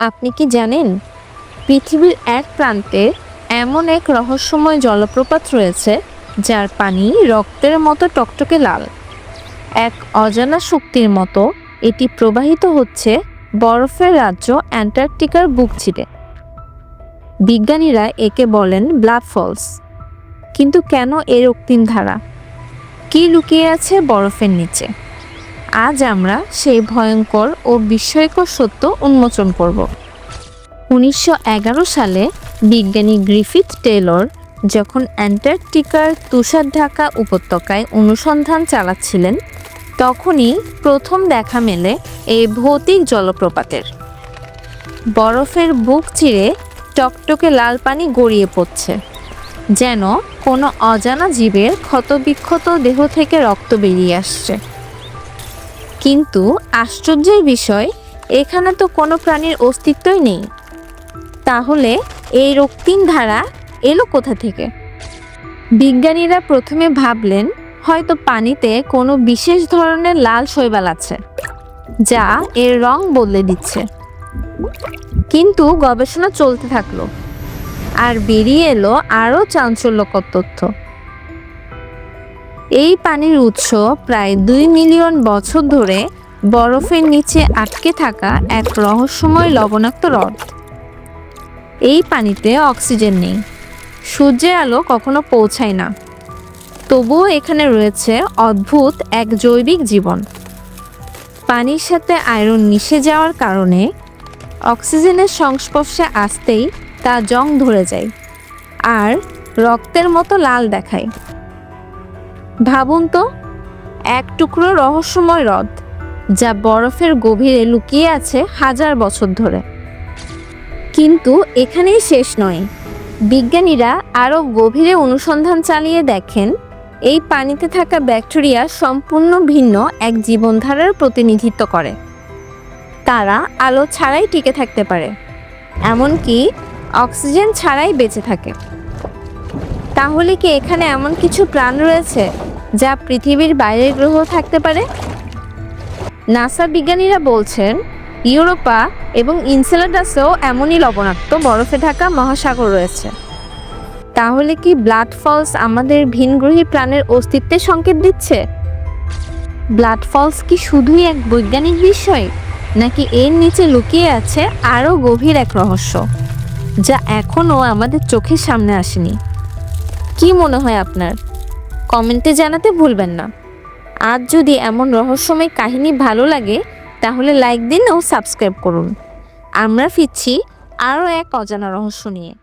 আপনি কি জানেন? পৃথিবীর এক প্রান্তে এমন এক রহস্যময় জলপ্রপাত রয়েছে, যার পানি রক্তের মতো টকটকে লাল। এক অজানা শক্তির মতো এটি প্রবাহিত হচ্ছে বরফের রাজ্য অ্যান্টার্কটিকার বুক ছিঁড়ে। বিজ্ঞানীরা একে বলেন ব্লাড ফলস। কিন্তু কেন এর রক্তিম ধারা? কি লুকিয়ে আছে বরফের নিচে? আজ আমরা সেই ভয়ঙ্কর ও বিস্ময়কর সত্য উন্মোচন করব। উনিশশো এগারো সালে বিজ্ঞানী গ্রিফিথ টেলর যখন অ্যান্টার্কটিকার তুষার ঢাকা উপত্যকায় অনুসন্ধান চালাচ্ছিলেন, তখনই প্রথম দেখা মেলে এই ভৌতিক জলপ্রপাতের। বরফের বুক চিরে টকটকে লাল পানি গড়িয়ে পড়ছে, যেন কোনো অজানা জীবের ক্ষতবিক্ষত দেহ থেকে রক্ত বেরিয়ে আসছে। কিন্তু আশ্চর্যের বিষয়, এখানে তো কোনো প্রাণীর অস্তিত্বই নেই। তাহলে এই রক্তিম ধারা এলো কোথা থেকে? বিজ্ঞানীরা প্রথমে ভাবলেন, হয়তো পানিতে কোনো বিশেষ ধরনের লাল শৈবাল আছে, যা এর রং বদলে দিচ্ছে। কিন্তু গবেষণা চলতে থাকল, আর বেরিয়ে এলো আরও চাঞ্চল্যকর তথ্য। এই পানির উৎস প্রায় দুই মিলিয়ন বছর ধরে বরফের নিচে আটকে থাকা এক রহস্যময় লবণাক্ত হ্রদ। এই পানিতে অক্সিজেন নেই। সূর্যের আলো কখনো পৌঁছায় না। তবুও এখানে রয়েছে অদ্ভুত এক জৈবিক জীবন। পানির সাথে আয়রন মিশে যাওয়ার কারণে অক্সিজেনের সংস্পর্শে আসতেই তা জং ধরে যায় আর রক্তের মতো লাল দেখায়। ভাবুন তো, এক টুকরো রহস্যময় হ্রদ, যা বরফের গভীরে লুকিয়ে আছে হাজার বছর ধরে। কিন্তু এখানেই শেষ নয়। বিজ্ঞানীরা আরও গভীরে অনুসন্ধান চালিয়ে দেখেন, এই পানিতে থাকা ব্যাকটেরিয়া সম্পূর্ণ ভিন্ন এক জীবনধারার প্রতিনিধিত্ব করে। তারা আলো ছাড়াই টিকে থাকতে পারে, এমনকি অক্সিজেন ছাড়াই বেঁচে থাকে। তাহলে কি এখানে এমন কিছু প্রাণ রয়েছে? যা পৃথিবীর বাইরের গ্রহ থাকতে পারে? নাসা বিজ্ঞানীরা বলছেন, ইউরোপা এবং ইনসেলাডাসেও এমনই লবণাক্ত বরফে ঢাকা মহাসাগর রয়েছে। তাহলে কি ব্লাড ফলস আমাদের ভিনগ্রহী প্রাণের অস্তিত্বের সংকেত দিচ্ছে? ব্লাড ফলস কি শুধুই এক বৈজ্ঞানিক বিষয়, নাকি এর নিচে লুকিয়ে আছে আরও গভীর এক রহস্য, যা এখনও আমাদের চোখের সামনে আসেনি? কি মনে হয় আপনার? কমেন্টে জানাতে ভুলবেন না। আর যদি এমন রহস্যময় কাহিনী ভালো লাগে, তাহলে লাইক দিন ও সাবস্ক্রাইব করুন। আমরা ফিরছি আরও এক অজানা রহস্য নিয়ে।